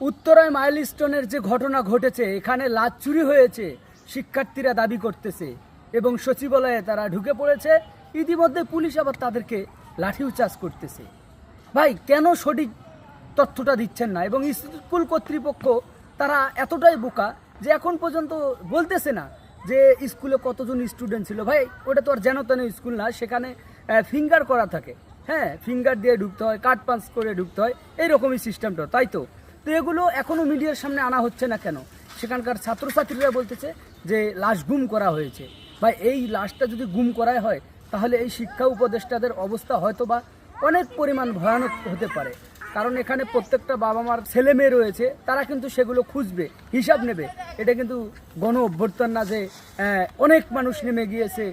উত্তরায় মাইলস্টোনের যে ঘটনা ঘটেছে, এখানে লাচ চুরি হয়েছে, শিক্ষার্থীরা দাবি করতেছে এবং সচিবালয়ে তারা ঢুকে পড়েছে। ইতিমধ্যে পুলিশ আবার তাদেরকে লাঠিও চাষ করতেছে। ভাই, কেন সঠিক তথ্যটা দিচ্ছেন না? এবং স্কুল কর্তৃপক্ষ তারা এতটাই বোকা যে এখন পর্যন্ত বলতেছে না যে স্কুলে কতজন স্টুডেন্ট ছিল। ভাই, ওটা তো আর যেন তেন স্কুল না, সেখানে ফিঙ্গার করা থাকে। হ্যাঁ ফিঙ্গার দিয়ে ঢুকতে হয় কার্ড পাঞ্চ করে ঢুকতে হয়, এইরকমই সিস্টেমটা তাই তো? তো এগুলো এখনও মিডিয়ার সামনে আনা হচ্ছে না কেন? সেখানকার ছাত্রছাত্রীরা বলতেছে যে লাশ গুম করা হয়েছে। বা এই লাশটা যদি গুম করাই হয়, তাহলে এই শিক্ষা উপদেষ্টাদের অবস্থা হয়তো বা অনেক পরিমাণ ভয়ানক হতে পারে। কারণ এখানে প্রত্যেকটা বাবা মার ছেলে মেয়ে রয়েছে, তারা কিন্তু সেগুলো খুঁজবে, হিসাব নেবে। এটা কিন্তু গণ অভ্যর্থন না যে অনেক মানুষ নেমে গিয়েছে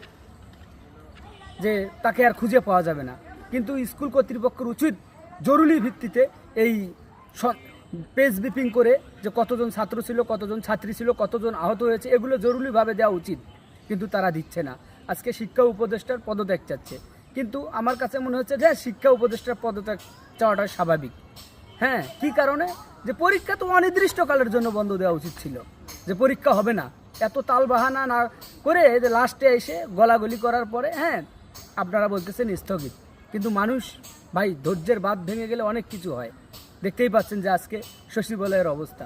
যে তাকে আর খুঁজে পাওয়া যাবে না। কিন্তু স্কুল কর্তৃপক্ষের উচিত জরুরি ভিত্তিতে এই পেজ বিপিং করে যে কতজন ছাত্র ছিল, কতজন ছাত্রী ছিল, কতজন আহত হয়েছে, এগুলো জরুরিভাবে দেওয়া উচিত। কিন্তু তারা দিচ্ছে না। আজকে শিক্ষা উপদেষ্টার পদত্যাগ চাচ্ছে। কিন্তু আমার কাছে মনে হচ্ছে যে শিক্ষা উপদেষ্টার পদত্যাগ চাওয়াটা স্বাভাবিক। হ্যাঁ কি কারণে? যে পরীক্ষা তো অনির্দিষ্টকালের জন্য বন্ধ দেওয়া উচিত ছিল। যে পরীক্ষা হবে না। এত তাল বাহানা না করে যে লাস্টে এসে গলাগলি করার পরে হ্যাঁ আপনারা বলতেছেন স্থগিত। কিন্তু মানুষ, ভাই, ধৈর্যের বাদ ভেঙে গেলে অনেক কিছু হয়। দেখতেই পাচ্ছেন যে আজকে সচিবালয়ের অবস্থা।